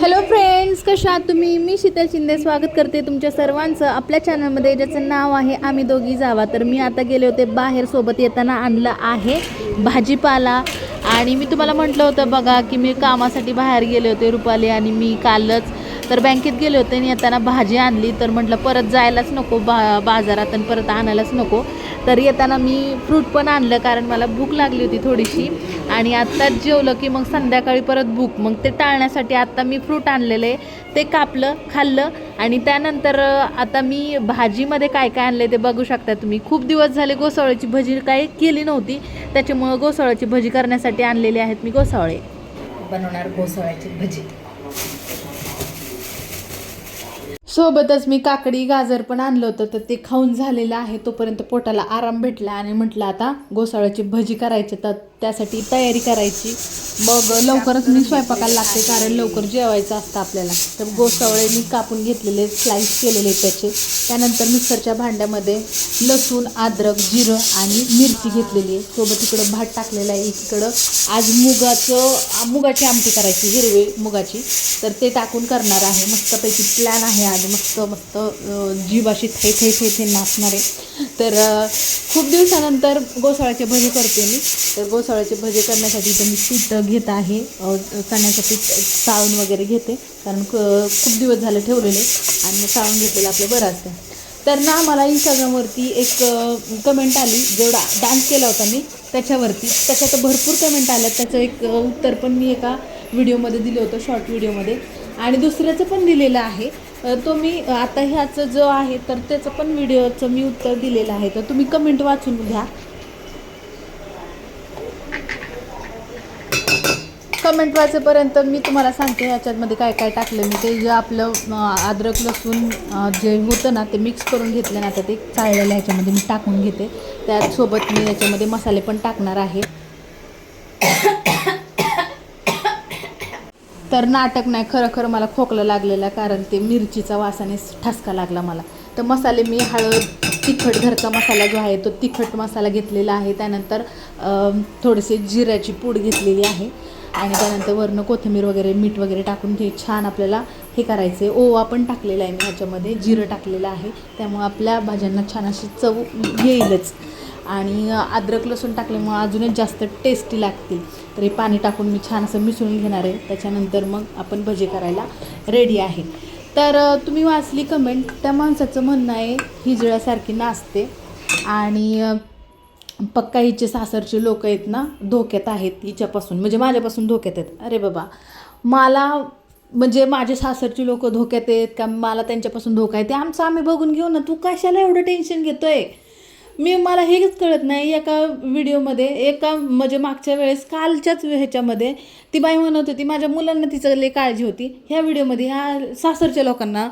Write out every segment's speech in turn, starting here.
Hello friends कशा तुम्ही? मी शीतल शिंदे स्वागत करते तुमच्या सर्वांचं आपल्या चॅनलमध्ये ज्याचं नाव आहे आम्ही दोघी जावा. तर मी आता गेले होते बाहेर सोबत येताना आणलं आहे भाजीपाला. आणि मी तुम्हाला म्हटलं होतं बघा की मी कामासाठी बाहेर गेले होते रुपाली आणि मी कालच. तर बँकेत गेले होते आणि येताना भाजी आणली. तर म्हटलं परत जायलाच नको बा बाजारात आणि परत आणायलाच नको. तर येताना मी फ्रूट पण आणलं कारण मला भूक लागली होती थोडीशी. आणि आत्ताच जेवलं की मग संध्याकाळी परत भूक. मग ते टाळण्यासाठी आत्ता मी फ्रूट आणलेले ते कापलं खाल्लं आणि त्यानंतर आता मी भाजीमध्ये काय काय आणलं ते बघू शकता तुम्ही. खूप दिवस झाले गोसावळ्याची भजी काही केली नव्हती. त्याच्यामुळं गोसावळ्याची भजी करण्यासाठी आणलेली आहेत मी गोसावळे बनवणार घोसाळ्याची भजी. सोबतच मी काकडी गाजर पण आणलं होतं तर ते खाऊन झालेलं आहे. तोपर्यंत पोटाला आराम भेटला आणि म्हटलं आता गोसाळ्याची भजी करायची. तर त्यासाठी तयारी करायची. मग लवकरच मी स्वयंपाकाला लागते कारण लवकर जेवायचं असतं आपल्याला. तर गोसावळे मी कापून घेतलेले स्लाईस केलेले त्याचे. त्यानंतर मिक्सरच्या भांड्यामध्ये लसूण अद्रक जिरं आणि मिरची घेतलेली आहे. सोबत इकडं भात टाकलेला आहे. इकडं आज मुगाचं मुगाची आमटी करायची हिरवे मुगाची. तर ते टाकून करणार आहे. मस्तपैकी प्लॅन आहे आज. मस्त मस्त जीवाशी थै थै थै थै नाचणार आहे. तर खूप दिवसानंतर गोसाळ्याचे भजे करते मी. तर गोसाळ्याचे भजे करण्यासाठी तर मी पीठ घेत आहे. चण्याचं पीठ चाळून वगैरे घेते. कारण खूप दिवस झाले ठेवलेले आणि मग चाळून घेतलेलं आपलं बरं असतं. तर ना मला इंस्टाग्रामवरती एक कमेंट आली. जेवढा डान्स केला होता मी त्याच्यावरती. त्याच्यात भरपूर कमेंट आल्या त्याचं एक उत्तर पण मी एका व्हिडिओमध्ये दिलं होतं शॉर्ट व्हिडिओमध्ये आणि दुसऱ्याचं पण दिलेलं आहे. तो मी आता ह्याचं जो आहे तर त्याचं पण व्हिडिओचं मी उत्तर दिलेलं आहे. तर तुम्ही कमेंट वाचून घ्या. कमेंट वाचेपर्यंत मी तुम्हाला सांगते ह्याच्यामध्ये काय काय टाकलं मी. ते जे आपलं अद्रक लसूण जे होतं ना ते मिक्स करून घेतलं ना आता ते चाळलेलं ह्याच्यामध्ये मी टाकून घेते. त्यासोबत मी याच्यामध्ये मसाले पण टाकणार आहे. तर नाटक नाही खरं खरं मला खोकलं लागलेलं कारण ते मिरचीचा वासाने ठसका लागला मला. तर मसाले मी हळद तिखट घरचा मसाला जो आहे तो तिखट मसाला घेतलेला आहे. त्यानंतर थोडेसे जिऱ्याची पूड घेतलेली आहे आणि त्यानंतर वरनं कोथिंबीर वगैरे मीठ वगैरे टाकून ते छान आपल्याला हे करायचं. आहे ओवा पण टाकलेला आहे मी ह्याच्यामध्ये जिरं टाकलेलं आहे. त्यामुळे आपल्या भाज्यांना छान अशी चव येईलच. आणि अद्रक लसूण टाकल्यामुळं अजूनच जास्त टेस्टी लागतील. तर हे पाणी टाकून मी छान असं मिसळून घेणार आहे. त्याच्यानंतर मग आपण भजे करायला रेडी आहे. तर तुम्ही वाचली कमेंट त्या माणसाचं म्हणणं आहे हिजळ्यासारखी नाचते. आणि पक्का हिचे सासरचे लोक आहेत ना धोक्यात आहेत हिच्यापासून. म्हणजे माझ्यापासून धोक्यात आहेत. अरे बाबा मला म्हणजे माझे सासरचे लोक धोक्यात आहेत का? मला त्यांच्यापासून धोका आहे. ते आमचं आम्ही बघून घेऊ ना. तू कशाला एवढं टेन्शन घेतोय? मी मला हेच कळत नाही एका व्हिडिओमध्ये एका म्हणजे मागच्या वेळेस कालच्याच ह्याच्यामध्ये ती बाई म्हणत होती माझ्या मुलांना तिचं लई काळजी होती. ह्या व्हिडिओमध्ये ह्या सासरच्या लोकांना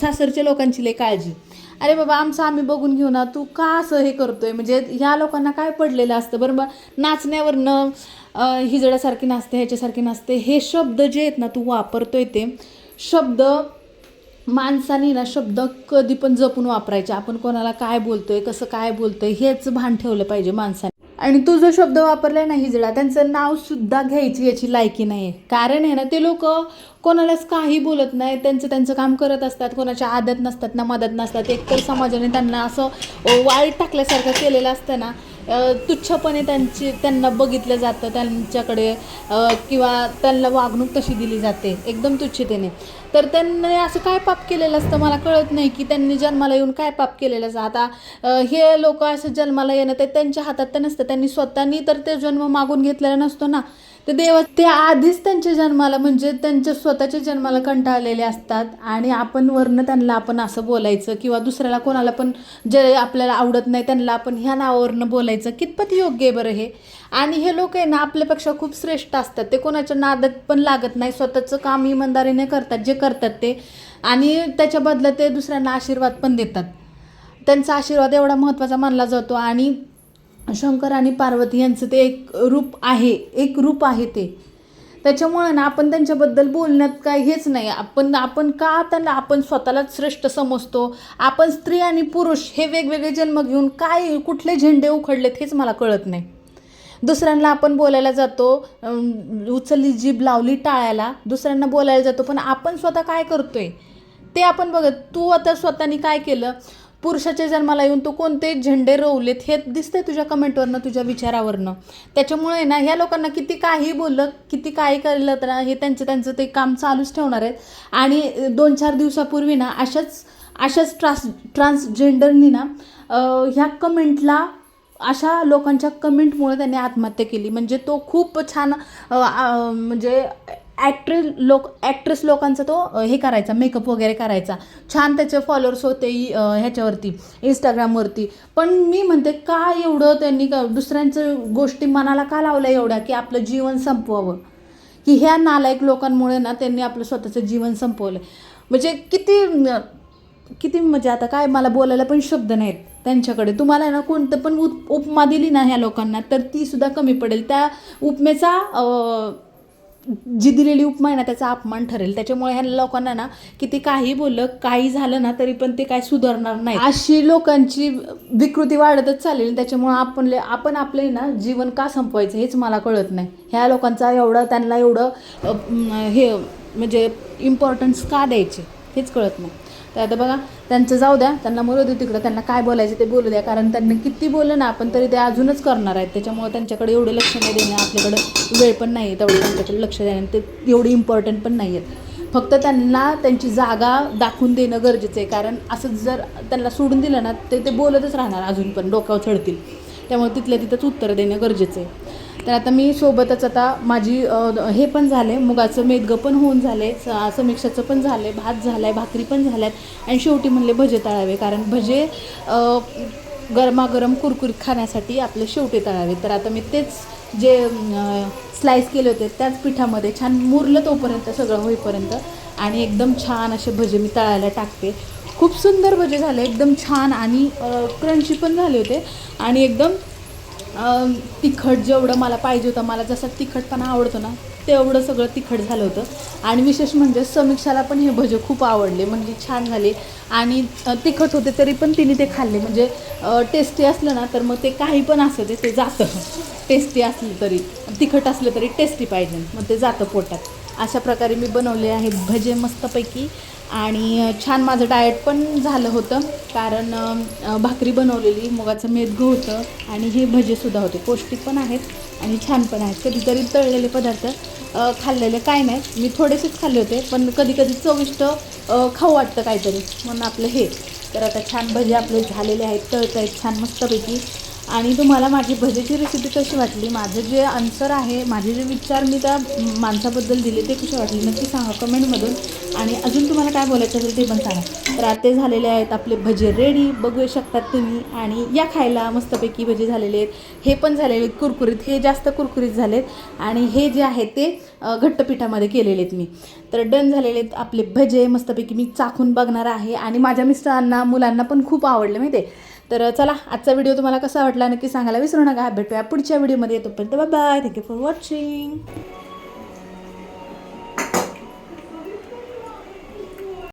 सासरच्या लोकांची लई काळजी. अरे बाबा आमचं आम्ही बघून घेऊ ना तू का असं हे करतोय? म्हणजे ह्या लोकांना काय पडलेलं असतं बरं बा नाचण्यावरनं हिजड्यासारखी नाचते ह्याच्यासारखी नाचते हे शब्द जे आहेत ना तू वापरतोय ते शब्द माणसाने ना शब्द कधी पण जपून वापरायचे. आपण कोणाला काय बोलतोय कसं काय बोलतोय हेच भान ठेवलं पाहिजे माणसाने. आणि तू जो शब्द वापरलाय ना हिजडा त्यांचं नाव सुद्धा घ्यायची याची लायकी नाही आहे कारण आहे ना ते लोक कोणालाच काही बोलत नाही. त्यांचं त्यांचं काम करत असतात कोणाच्या आदत नसतात ना मदत नसतात. एकतर समाजाने त्यांना असं वाईट वाळीत टाकल्यासारखं केलेलं असतं ना तुच्छपणे त्यांची त्यांना बघितलं जातं त्यांच्याकडे किंवा त्यांना वागणूक तशी दिली जाते एकदम तुच्छतेने. तर त्यांनी असं काय पाप केलेलं असतं मला कळत नाही की त्यांनी जन्माला येऊन काय पाप केलेलं असतं. आता हे लोक असं जन्माला येणं ते त्यांच्या हातात तर नसतं त्यांनी स्वतःनी तर ते जन्म मागून घेतलेला नसतो ना. तर देवा ते आधीच त्यांच्या जन्माला म्हणजे त्यांच्या स्वतःच्या जन्माला कंटाळलेले असतात आणि आपण वरनं त्यांना आपण असं बोलायचं किंवा दुसऱ्याला कोणाला पण जे आपल्याला आवडत नाही त्यांना आपण ह्या नावावरनं बोलायचं. कितपत योग्य आहे बरं हे? आणि हे लोक आहे ना आपल्यापेक्षा खूप श्रेष्ठ असतात. ते कोणाच्या नादात पण लागत नाही. स्वतःचं काम इमानदारीने करतात जे करतात ते. आणि त्याच्या बदल्यात ते दुसऱ्यांना आशीर्वाद पण देतात. त्यांचा आशीर्वाद एवढा महत्त्वाचा मानला जातो आणि शंकर आणि पार्वती यांचं ते एक रूप आहे एक रूप आहे ते. त्याच्यामुळं ना आपण त्यांच्याबद्दल बोलण्यात काय हेच नाही. आपण आपण का त्यांना आपण स्वतःलाच श्रेष्ठ समजतो? आपण स्त्री आणि पुरुष हे वेगवेगळे जन्म घेऊन काय कुठले झेंडे उखडलेत हेच मला कळत नाही. दुसऱ्यांना आपण बोलायला जातो उचलली जीभ लावली टाळायला दुसऱ्यांना बोलायला जातो पण आपण स्वतः काय करतोय? ते आपण बघत तू आता स्वतःनी काय केलं? पुरुषाच्या जन्माला येऊन तू कोणते झेंडे रोवलेत हे दिसतंय तुझ्या कमेंटवरनं तुझ्या विचारावरनं. त्याच्यामुळे ना ह्या लोकांना किती काही बोललं किती काही केलं तर हे त्यांचं त्यांचं ते काम चालूच ठेवणार आहेत. आणि दोन चार दिवसापूर्वी ना अशाच अशाच ट्रान्स ट्रान्सजेंडरनी ना ह्या कमेंटला अशा लोकांच्या कमेंटमुळे त्यांनी आत्महत्या केली. म्हणजे तो खूप छान म्हणजे ॲक्ट्रेस लोक ॲक्ट्रेस लोकांचा तो हे करायचा मेकअप वगैरे करायचा. छान त्याचे फॉलोअर्स होते ह्याच्यावरती इंस्टाग्रामवरती पण मी म्हणते का एवढं त्यांनी का दुसऱ्यांचं गोष्टी मनाला का लावल्या एवढ्या की आपलं जीवन संपवावं? की ह्या नालायक लोकांमुळे ना त्यांनी आपलं स्वतःचं जीवन संपवलं म्हणजे किती किती म्हणजे आता काय मला बोलायला पण शब्द नाहीत त्यांच्याकडे. तुम्हाला ना कोणतं पण उप उपमा दिली ना ह्या लोकांना तर ती सुद्धा कमी पडेल. त्या उपमेचा जी दिलेली उपमा आहे ना त्याचा अपमान ठरेल. त्याच्यामुळे ह्या लोकांना ना किती काही बोललं काही झालं ना तरी पण ते काय सुधारणार नाही अशी लोकांची विकृती वाढतच चालेल त्याच्यामुळे आपण आपण आपले ना जीवन का संपवायचं हेच मला कळत नाही. ह्या लोकांचा एवढं त्यांना एवढं हे म्हणजे इम्पॉर्टन्स का द्यायचे हेच कळत नाही. तर आता बघा त्यांचं जाऊ द्या त्यांना मुलं दे तिकडं त्यांना काय बोलायचं ते बोलू द्या. कारण त्यांनी किती बोललं ना आपण तरी ते अजूनच करणार आहेत. त्याच्यामुळे त्यांच्याकडे एवढं लक्ष नाही देणं आपल्याकडं वेळ पण नाही आहे तेवढं त्यांच्याकडे लक्ष देणं ते एवढी इम्पॉर्टंट पण नाही आहेत. फक्त त्यांना त्यांची जागा दाखवून देणं गरजेचं आहे. कारण असं जर त्यांना सोडून दिलं ना ते ते बोलतच राहणार अजून पण डोक्यावर चढतील. त्यामुळे तिथल्या तिथंच उत्तर देणं गरजेचं आहे. तर आता मी सोबतच आता माझी हे पण झाले मुगाचं मेदगं पण होऊन झाले स- समीक्षाचं पण झाले भात झाला आहे भाकरी पण झाल्यात आणि शेवटी म्हणले भजे तळावे. कारण भजे गरमागरम कुरकुरीत खाण्यासाठी आपले शेवटी तळावे. तर आता मी तेच जे स्लाईस केले होते त्याच पिठामध्ये छान मुरलं तोपर्यंत सगळं होईपर्यंत आणि एकदम छान असे भजे मी तळायला टाकते. खूप सुंदर भजे झाले एकदम छान आणि क्रंची पण झाले होते आणि एकदम तिखट जेवढं मला पाहिजे होतं मला जसं तिखटपणा आवडतो ना तेवढं सगळं तिखट झालं होतं. आणि विशेष म्हणजे समीक्षाला पण हे भजे खूप आवडले म्हणजे छान झाले. आणि तिखट होते तरी पण तिने ते खाल्ले. म्हणजे टेस्टी असलं ना तर मग ते काही पण असं ते ते जातं. टेस्टी असलं तरी तिखट असलं तरी टेस्टी पाहिजे. मग ते जातं पोटात. अशा प्रकारे मी बनवले आहेत भजे मस्तपैकी. आणि छान माझं डाएट पण झालं होतं कारण भाकरी बनवलेली मुगाचं मेदगं होतं आणि हे भजेसुद्धा होते. पौष्टिक पण आहेत आणि छान पण आहेत. कधीतरी तळलेले पदार्थ खाल्लेले काय नाही. मी थोडेसेच खाल्ले होते पण कधी कधी चविष्ट खाऊ वाटतं काहीतरी. म्हणून आपलं हे. तर आता छान भजे आपले झालेले आहेत तळत आहेत छान मस्तपैकी. आणि तुम्हाला माझी भजेची रेसिपी कशी वाटली? माझं जे आन्सर आहे माझे जे विचार मी त्या माणसाबद्दल दिले ते कसे वाटले नक्की सांगा कमेंटमधून. आणि अजून तुम्हाला काय बोलायचं असेल ते पण सांगा. तर आता ते झालेले आहेत आपले भजे रेडी बघू शकतात तुम्ही. आणि या खायला मस्तपैकी भजे झालेले आहेत. हे पण झालेले आहेत कुरकुरीत हे जास्त कुरकुरीत झालेत. आणि हे जे आहे ते घट्टपीठामध्ये घट्ट पिठामध्ये केलेले आहेत मी. तर डन झालेले आहेत आपले भजे. मस्तपैकी मी चाखून बघणार आहे. आणि माझ्या मिस्टरांना मुलांना पण खूप आवडले माहिती आहे तर चला आजचा व्हिडिओ तुम्हाला कसा वाटला नक्की सांगायला विसरू नका. भेटूया पुढच्या व्हिडिओमध्ये. येतोपर्यंत bye thank you for watching